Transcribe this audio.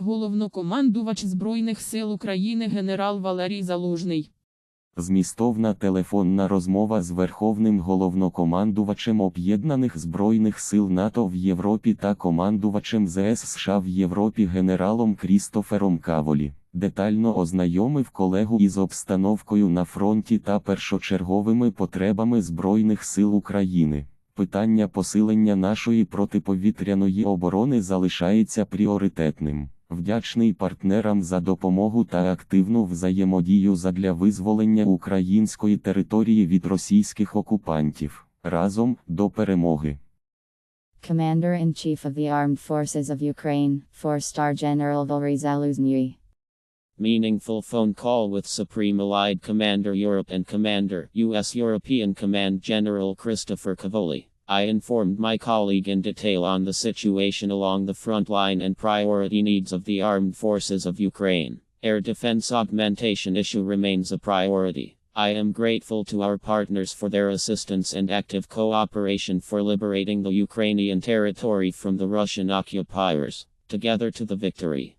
Головнокомандувач Збройних сил України генерал Валерій Залужний. Змістовна телефонна розмова з Верховним головнокомандувачем Об'єднаних Збройних сил НАТО в Європі та командувачем ЗС США в Європі генералом Крістофером Каволі. Детально ознайомив колегу із обстановкою на фронті та першочерговими потребами Збройних сил України. Питання посилення нашої протиповітряної оборони залишається пріоритетним. Вдячний партнерам за допомогу та активну взаємодію задля визволення української території від російських окупантів. Разом до перемоги. Commander-in-Chief of the Armed Forces of Ukraine, 4-star General Valery Zaluzny. Meaningful phone call with Supreme Allied Commander Europe and Commander U.S. European Command General Christopher Cavoli. I informed my colleague in detail on the situation along the front line and priority needs of the armed forces of Ukraine. Air defense augmentation issue remains a priority. I am grateful to our partners for their assistance and active cooperation for liberating the Ukrainian territory from the Russian occupiers. Together to the victory.